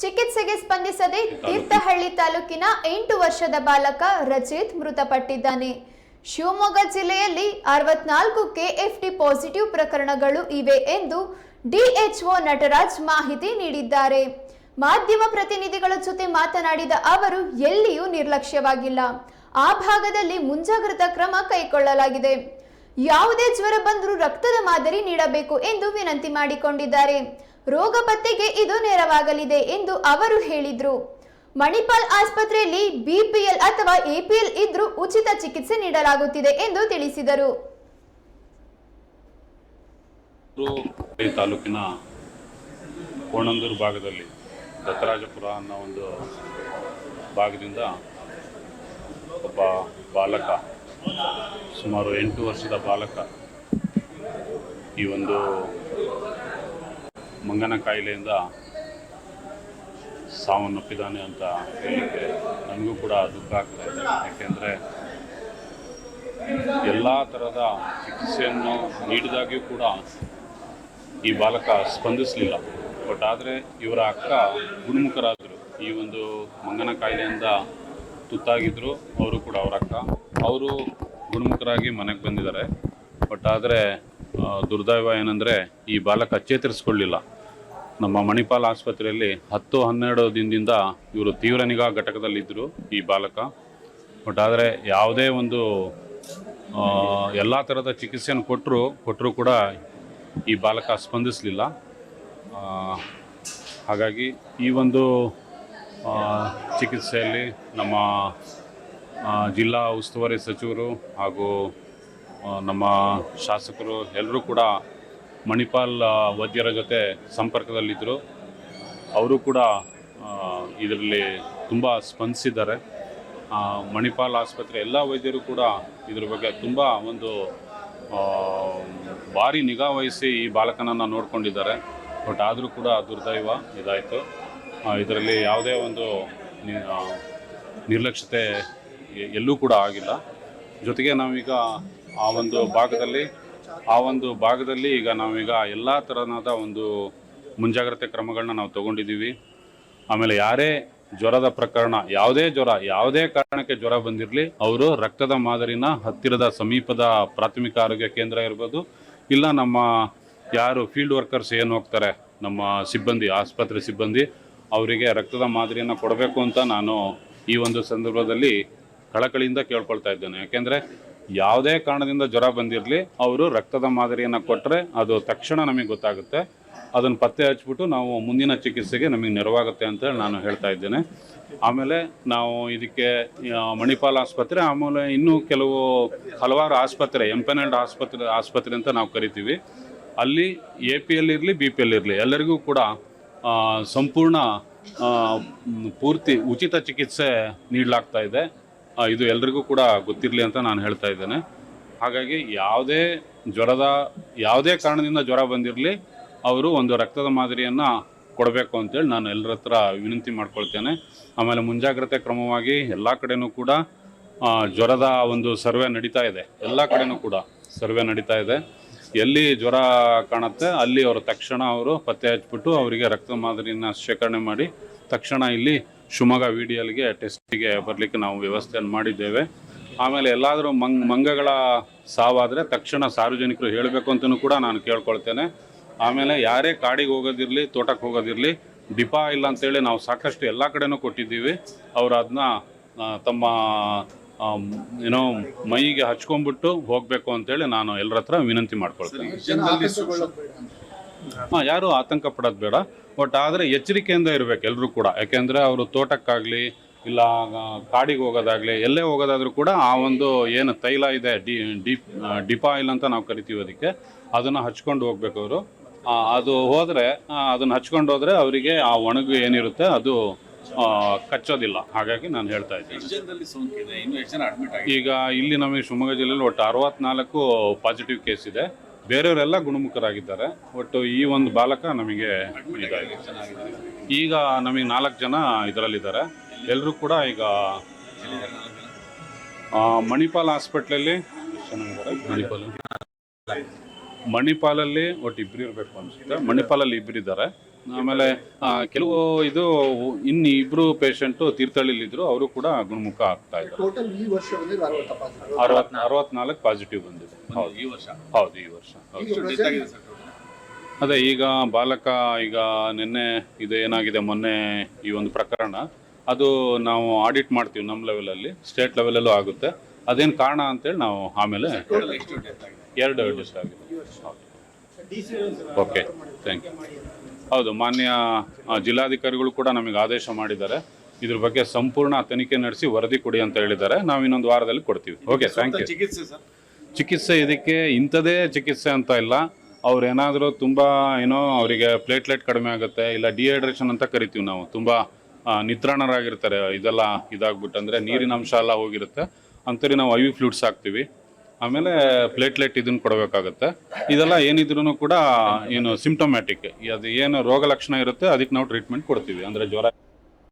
ಚಿಕಿತ್ಸೆಗೆ ಸ್ಪಂದಿಸದೆ ತೀರ್ಥಹಳ್ಳಿ ತಾಲೂಕಿನ ಎಂಟು ವರ್ಷದ ಬಾಲಕ ರಚಿತ್ ಮೃತಪಟ್ಟಿದ್ದಾನೆ. ಶಿವಮೊಗ್ಗ ಜಿಲ್ಲೆಯಲ್ಲಿ ಅರವತ್ನಾಲ್ಕು ಕೆಎಫ್ಟಿ ಪಾಸಿಟಿವ್ ಪ್ರಕರಣಗಳು ಇವೆ ಎಂದು ಡಿಎಚ್ಒ ನಟರಾಜ್ ಮಾಹಿತಿ ನೀಡಿದ್ದಾರೆ. ಮಾಧ್ಯಮ ಪ್ರತಿನಿಧಿಗಳ ಜೊತೆ ಮಾತನಾಡಿದ ಅವರು ಎಲ್ಲಿಯೂ ನಿರ್ಲಕ್ಷ್ಯವಾಗಿಲ್ಲ. ಆ ಭಾಗದಲ್ಲಿ ಮುಂಜಾಗ್ರತಾ ಕ್ರಮ ಕೈಗೊಳ್ಳಲಾಗಿದೆ. ಯಾವುದೇ ಜ್ವರ ಬಂದರೂ ರಕ್ತದ ಮಾದರಿ ನೀಡಬೇಕು ಎಂದು ವಿನಂತಿ ಮಾಡಿಕೊಂಡಿದ್ದಾರೆ. ರೋಗ ಪತ್ತೆಗೆ ಇದು ನೆರವಾಗಲಿದೆ ಎಂದು ಅವರು ಹೇಳಿದರು. ಮಣಿಪಾಲ್ ಆಸ್ಪತ್ರೆಯಲ್ಲಿ ಬಿಪಿಎಲ್ ಅಥವಾ ಎಪಿಎಲ್ ಇದ್ರೂ ಉಚಿತ ಚಿಕಿತ್ಸೆ ನೀಡಲಾಗುತ್ತಿದೆ ಎಂದು ತಿಳಿಸಿದರು. ತಾಲೂಕಿನ ಕೋಣಂದೂರು ಭಾಗದಲ್ಲಿ ದತ್ತರಾಜಪುರ ಅನ್ನೋ ಒಂದು ಭಾಗದಿಂದ ಒಬ್ಬ ಬಾಲಕ, ಸುಮಾರು ಎಂಟು ವರ್ಷದ ಬಾಲಕ ಈ ಒಂದು ಮಂಗನ ಕಾಯಿಲೆಯಿಂದ ಸಾವನ್ನಪ್ಪಿದ್ದಾನೆ ಅಂತ ಹೇಳಲಿಕ್ಕೆ ನನಗೂ ಕೂಡ ದುಃಖ ಆಗ್ತಾ ಇದೆ. ಯಾಕೆಂದರೆ ಎಲ್ಲ ಥರದ ಚಿಕಿತ್ಸೆಯನ್ನು ನೀಡಿದಾಗ್ಯೂ ಕೂಡ ಈ ಬಾಲಕ ಸ್ಪಂದಿಸಲಿಲ್ಲ. ಬಟ್ ಆದರೆ ಇವರ ಅಕ್ಕ ಗುಣಮುಖರಾದರು. ಈ ಒಂದು ಮಂಗನ ಕಾಯಿಲೆಯಿಂದ ತುತ್ತಾಗಿದ್ದರು ಅವರು ಕೂಡ ಅವರ ಅಕ್ಕ. ಅವರು ಗುಣಮುಖರಾಗಿ ಮನೆಗೆ ಬಂದಿದ್ದಾರೆ. ಬಟ್ ಆದರೆ ದುರ್ದೈವ ಏನಂದರೆ ಈ ಬಾಲಕ ಚೇತರಿಸ್ಕೊಳ್ಳಿಲ್ಲ. ನಮ್ಮ ಮಣಿಪಾಲ್ ಆಸ್ಪತ್ರೆಯಲ್ಲಿ ಹತ್ತು ಹನ್ನೆರಡು ದಿನದಿಂದ ಇವರು ತೀವ್ರ ನಿಗಾ ಘಟಕದಲ್ಲಿದ್ದರು ಈ ಬಾಲಕ. ಬಟ್ ಆದರೆ ಯಾವುದೇ ಒಂದು ಎಲ್ಲ ಥರದ ಚಿಕಿತ್ಸೆಯನ್ನು ಕೊಟ್ಟರು ಕೊಟ್ಟರು ಕೂಡ ಈ ಬಾಲಕ ಸ್ಪಂದಿಸಲಿಲ್ಲ. ಹಾಗಾಗಿ ಈ ಒಂದು ಚಿಕಿತ್ಸೆಯಲ್ಲಿ ನಮ್ಮ ಜಿಲ್ಲಾ ಉಸ್ತುವಾರಿ ಸಚಿವರು ಹಾಗೂ ನಮ್ಮ ಶಾಸಕರು ಎಲ್ಲರೂ ಕೂಡ ಮಣಿಪಾಲ್ ವೈದ್ಯರ ಜೊತೆ ಸಂಪರ್ಕದಲ್ಲಿದ್ದರು. ಅವರು ಕೂಡ ಇದರಲ್ಲಿ ತುಂಬ ಸ್ಪಂದಿಸಿದ್ದಾರೆ. ಮಣಿಪಾಲ್ ಆಸ್ಪತ್ರೆ ಎಲ್ಲ ವೈದ್ಯರು ಕೂಡ ಇದ್ರ ಬಗ್ಗೆ ತುಂಬ ಒಂದು ಭಾರಿ ನಿಗಾ ವಹಿಸಿ ಈ ಬಾಲಕನನ್ನು ನೋಡಿಕೊಂಡಿದ್ದಾರೆ. ಬಟ್ ಆದರೂ ಕೂಡ ದುರ್ದೈವ ಇದಾಯಿತು. ಇದರಲ್ಲಿ ಯಾವುದೇ ಒಂದು ನಿರ್ಲಕ್ಷ್ಯತೆ ಎಲ್ಲೂ ಕೂಡ ಆಗಿಲ್ಲ. ಜೊತೆಗೆ ನಾವೀಗ ಆ ಒಂದು ಭಾಗದಲ್ಲಿ, ಆ ಒಂದು ಭಾಗದಲ್ಲಿ ಈಗ ನಾವೀಗ ಎಲ್ಲ ಥರನಾದ ಒಂದು ಮುಂಜಾಗ್ರತೆ ಕ್ರಮಗಳನ್ನ ನಾವು ತಗೊಂಡಿದ್ದೀವಿ. ಆಮೇಲೆ ಯಾರೇ ಜ್ವರದ ಪ್ರಕರಣ, ಯಾವುದೇ ಜ್ವರ, ಯಾವುದೇ ಕಾರಣಕ್ಕೆ ಜ್ವರ ಬಂದಿರಲಿ, ಅವರು ರಕ್ತದ ಮಾದರಿನ ಹತ್ತಿರದ ಸಮೀಪದ ಪ್ರಾಥಮಿಕ ಆರೋಗ್ಯ ಕೇಂದ್ರ ಇರ್ಬೋದು, ಇಲ್ಲ ನಮ್ಮ ಯಾರು ಫೀಲ್ಡ್ ವರ್ಕರ್ಸ್ ಏನು ಹೋಗ್ತಾರೆ, ನಮ್ಮ ಸಿಬ್ಬಂದಿ, ಆಸ್ಪತ್ರೆ ಸಿಬ್ಬಂದಿ, ಅವರಿಗೆ ರಕ್ತದ ಮಾದರಿಯನ್ನು ಕೊಡಬೇಕು ಅಂತ ನಾನು ಈ ಒಂದು ಸಂದರ್ಭದಲ್ಲಿ ಕಳಕಳಿಯಿಂದ ಕೇಳ್ಕೊಳ್ತಾ ಇದ್ದೇನೆ. ಯಾಕೆಂದರೆ ಯಾವುದೇ ಕಾರಣದಿಂದ ಜ್ವರ ಬಂದಿರಲಿ, ಅವರು ರಕ್ತದ ಮಾದರಿಯನ್ನು ಕೊಟ್ಟರೆ ಅದು ತಕ್ಷಣ ನಮಗೆ ಗೊತ್ತಾಗುತ್ತೆ. ಅದನ್ನು ಪತ್ತೆ ಹಚ್ಬಿಟ್ಟು ನಾವು ಮುಂದಿನ ಚಿಕಿತ್ಸೆಗೆ ನಮಗೆ ನೆರವಾಗುತ್ತೆ ಅಂತೇಳಿ ನಾನು ಹೇಳ್ತಾ ಇದ್ದೇನೆ. ಆಮೇಲೆ ನಾವು ಇದಕ್ಕೆ ಮಣಿಪಾಲ್ ಆಸ್ಪತ್ರೆ, ಆಮೇಲೆ ಇನ್ನೂ ಕೆಲವು ಹಲವಾರು ಆಸ್ಪತ್ರೆ, ಎಂಪೆನಲ್ಡ್ ಆಸ್ಪತ್ರೆ ಆಸ್ಪತ್ರೆ ಅಂತ ನಾವು ಕರಿತೀವಿ. ಅಲ್ಲಿ ಎ ಪಿ ಎಲ್ ಇರಲಿ, ಬಿ ಪಿ ಎಲ್ ಇರಲಿ, ಎಲ್ಲರಿಗೂ ಕೂಡ ಸಂಪೂರ್ಣ ಪೂರ್ತಿ ಉಚಿತ ಚಿಕಿತ್ಸೆ ನೀಡಲಾಗ್ತಾ ಇದೆ. ಇದು ಎಲ್ರಿಗೂ ಕೂಡ ಗೊತ್ತಿರಲಿ ಅಂತ ನಾನು ಹೇಳ್ತಾ ಇದ್ದೇನೆ. ಹಾಗಾಗಿ ಯಾವುದೇ ಜ್ವರದ, ಯಾವುದೇ ಕಾರಣದಿಂದ ಜ್ವರ ಬಂದಿರಲಿ, ಅವರು ಒಂದು ರಕ್ತದ ಮಾದರಿಯನ್ನು ಕೊಡಬೇಕು ಅಂತೇಳಿ ನಾನು ಎಲ್ಲರ ಹತ್ರ ವಿನಂತಿ ಮಾಡ್ಕೊಳ್ತೇನೆ. ಆಮೇಲೆ ಮುಂಜಾಗ್ರತೆ ಕ್ರಮವಾಗಿ ಎಲ್ಲ ಕಡೆಯೂ ಕೂಡ ಜ್ವರದ ಒಂದು ಸರ್ವೆ ನಡೀತಾ ಇದೆ. ಎಲ್ಲ ಕಡೆಯೂ ಕೂಡ ಸರ್ವೆ ನಡೀತಾ ಇದೆ. ಎಲ್ಲಿ ಜ್ವರ ಕಾಣುತ್ತೆ, ಅಲ್ಲಿ ಅವರು ತಕ್ಷಣ ಅವರು ಪತ್ತೆ ಹಚ್ಚಿಬಿಟ್ಟು ಅವರಿಗೆ ರಕ್ತ ಮಾದರಿಯನ್ನು ಶೇಖರಣೆ ಮಾಡಿ, ತಕ್ಷಣ ಇಲ್ಲಿ ಶಿವಮೊಗ್ಗ ವಿ ಡಿ ಎಲ್ಗೆ ಟೆಸ್ಟಿಗೆ ಬರಲಿಕ್ಕೆ ನಾವು ವ್ಯವಸ್ಥೆಯನ್ನು ಮಾಡಿದ್ದೇವೆ. ಆಮೇಲೆ ಎಲ್ಲಾದರೂ ಮಂಗ್ ಮಂಗಗಳ ಸಾವಾದರೆ ತಕ್ಷಣ ಸಾರ್ವಜನಿಕರು ಹೇಳಬೇಕು ಅಂತಲೂ ಕೂಡ ನಾನು ಕೇಳ್ಕೊಳ್ತೇನೆ. ಆಮೇಲೆ ಯಾರೇ ಕಾಡಿಗೆ ಹೋಗೋದಿರಲಿ ತೋಟಕ್ಕೆ ಹೋಗೋದಿರಲಿ ಡಿಪಾ ಇಲ್ಲ ಅಂತೇಳಿ ನಾವು ಸಾಕಷ್ಟು ಎಲ್ಲ ಕಡೆನೂ ಕೊಟ್ಟಿದ್ದೀವಿ. ಅವರು ಅದನ್ನ ತಮ್ಮ ಏನೋ ಮೈಗೆ ಹಚ್ಕೊಂಡ್ಬಿಟ್ಟು ಹೋಗಬೇಕು ಅಂತೇಳಿ ನಾನು ಎಲ್ಲರ ಹತ್ರ ವಿನಂತಿ ಮಾಡ್ಕೊಳ್ತೇನೆ. ಹಾಂ ಯಾರು ಆತಂಕ ಪಡೋದು ಬೇಡ. ಬಟ್ ಆದರೆ ಎಚ್ಚರಿಕೆಯಿಂದ ಇರಬೇಕು ಎಲ್ಲರೂ ಕೂಡ. ಯಾಕೆಂದರೆ ಅವರು ತೋಟಕ್ಕಾಗಲಿ ಇಲ್ಲ ಕಾಡಿಗೆ ಹೋಗೋದಾಗಲಿ ಎಲ್ಲೇ ಹೋಗೋದಾದರೂ ಕೂಡ ಆ ಒಂದು ಏನು ತೈಲ ಇದೆ ಡಿ ಡಿಪ್ ಡಿಪಾಯಿಲ್ ಅಂತ ನಾವು ಕರಿತೀವಿ ಅದಕ್ಕೆ ಅದನ್ನು ಹಚ್ಕೊಂಡು ಹೋಗ್ಬೇಕು ಅವರು. ಅದು ಹೋದರೆ ಅದನ್ನು ಹಚ್ಕೊಂಡು ಹೋದರೆ ಅವರಿಗೆ ಆ ಒಣಗು ಏನಿರುತ್ತೆ ಅದು ಕಚ್ಚೋದಿಲ್ಲ. ಹಾಗಾಗಿ ನಾನು ಹೇಳ್ತಾ ಇದ್ದೀನಿ. ಈಗ ಇಲ್ಲಿ ನಮಗೆ ಶಿವಮೊಗ್ಗ ಜಿಲ್ಲೆಯಲ್ಲಿ ಒಟ್ಟು ಅರವತ್ನಾಲ್ಕು ಪಾಸಿಟಿವ್ ಕೇಸ್ ಇದೆ. ಬೇರೆಯವರೆಲ್ಲ ಗುಣಮುಖರಾಗಿದ್ದಾರೆ. ಒಟ್ಟು ಈ ಒಂದು ಬಾಲಕ ನಮಗೆ ಈಗ ನಮಗೆ ನಾಲ್ಕು ಜನ ಇದರಲ್ಲಿದ್ದಾರೆ. ಎಲ್ಲರೂ ಕೂಡ ಈಗ ಮಣಿಪಾಲ್ ಹಾಸ್ಪಿಟ್ಲಲ್ಲಿ ಮಣಿಪಾಲ್. ಮಣಿಪಾಲಲ್ಲಿ ಒಟ್ಟು ಇಬ್ಬರು ಇರಬೇಕು ಅನಿಸುತ್ತೆ. ಮಣಿಪಾಲಲ್ಲಿ ಇಬ್ಬರು ಇದ್ದಾರೆ. ಆಮೇಲೆ ಆ, ಕೆಲವು ಇದು ಇನ್ನು ಇಬ್ರು ಪೇಷಂಟು ತೀರ್ಥಹಳ್ಳಿಲಿದ್ರು ಅವರು ಕೂಡ ಗುಣಮುಖ ಆಗ್ತಾ ಇದ್ದಾರೆ. ಟೋಟಲ್ ಈ ವರ್ಷ ಬಂದಿದ್ದು ಅರವತ್ತು ತಪಾಸಣೆ. ಅರವತ್ ಅರವತ್ನಾಲ್ಕು ಪಾಸಿಟಿವ್ ಬಂದಿದೆ. ಹೌದು ಈ ವರ್ಷ? ಹೌದು ಈ ವರ್ಷ. ಹೌದು. ಅದೇ ಈಗ ಬಾಲಕ ಈಗ ನಿನ್ನೆ ಇದು ಏನಾಗಿದೆ ಮೊನ್ನೆ ಈ ಒಂದು ಪ್ರಕರಣ. ಅದು ನಾವು ಆಡಿಟ್ ಮಾಡ್ತೀವಿ ನಮ್ಮ ಲೆವೆಲಲ್ಲಿ ಸ್ಟೇಟ್ ಲೆವೆಲಲ್ಲೂ ಆಗುತ್ತೆ. ಅದೇನು ಕಾರಣ ಅಂತೇಳಿ ನಾವು ಆಮೇಲೆ Total ಎಷ್ಟು ಡೆತ್ ಆಗಿದೆ? ಎರಡು ಡಿಸ್ಟ್ ಆಗಿದೆ. ಓಕೆ ಥ್ಯಾಂಕ್ ಯು ಹೌದು ಮಾನ್ಯ ಜಿಲ್ಲಾಧಿಕಾರಿಗಳು ಕೂಡ ನಮಗೆ ಆದೇಶ ಮಾಡಿದ್ದಾರೆ. ಇದ್ರ ಬಗ್ಗೆ ಸಂಪೂರ್ಣ ತನಿಖೆ ನಡೆಸಿ ವರದಿ ಕೊಡಿ ಅಂತ ಹೇಳಿದ್ದಾರೆ. ನಾವು ಇನ್ನೊಂದು ವಾರದಲ್ಲಿ ಕೊಡ್ತೀವಿ. ಓಕೆ ಥ್ಯಾಂಕ್ ಯು ಚಿಕಿತ್ಸೆ ಇದಕ್ಕೆ ಇಂಥದೇ ಚಿಕಿತ್ಸೆ ಅಂತ ಇಲ್ಲ. ಅವ್ರು ಏನಾದರೂ ತುಂಬ ಏನೋ ಅವರಿಗೆ ಪ್ಲೇಟ್ಲೆಟ್ ಕಡಿಮೆ ಆಗುತ್ತೆ ಇಲ್ಲ ಡಿಹೈಡ್ರೇಷನ್ ಅಂತ ಕರಿತೀವಿ ನಾವು. ತುಂಬ ನಿತ್ರಾಣರಾಗಿರ್ತಾರೆ ಇದೆಲ್ಲ ಇದಾಗ್ಬಿಟ್ಟು ಅಂದರೆ ನೀರಿನ ಅಂಶ ಎಲ್ಲ ಹೋಗಿರುತ್ತೆ. ಅಂತೇಳಿ ನಾವು ಐ ವಿ ಫ್ಲೂಟ್ಸ್ ಹಾಕ್ತೀವಿ. ಆಮೇಲೆ ಪ್ಲೇಟ್ಲೆಟ್ ಇದನ್ನು ಕೊಡಬೇಕಾಗುತ್ತೆ. ಇದೆಲ್ಲ ಏನಿದ್ರು ಕೂಡ, ಏನು ಸಿಂಪ್ಟೊಮ್ಯಾಟಿಕ್ ಅದು ಏನು ರೋಗ ಲಕ್ಷಣ ಇರುತ್ತೆ, ಅದಕ್ಕೆ ನಾವು ಟ್ರೀಟ್ಮೆಂಟ್ ಕೊಡ್ತೀವಿ. ಅಂದರೆ ಜ್ವರ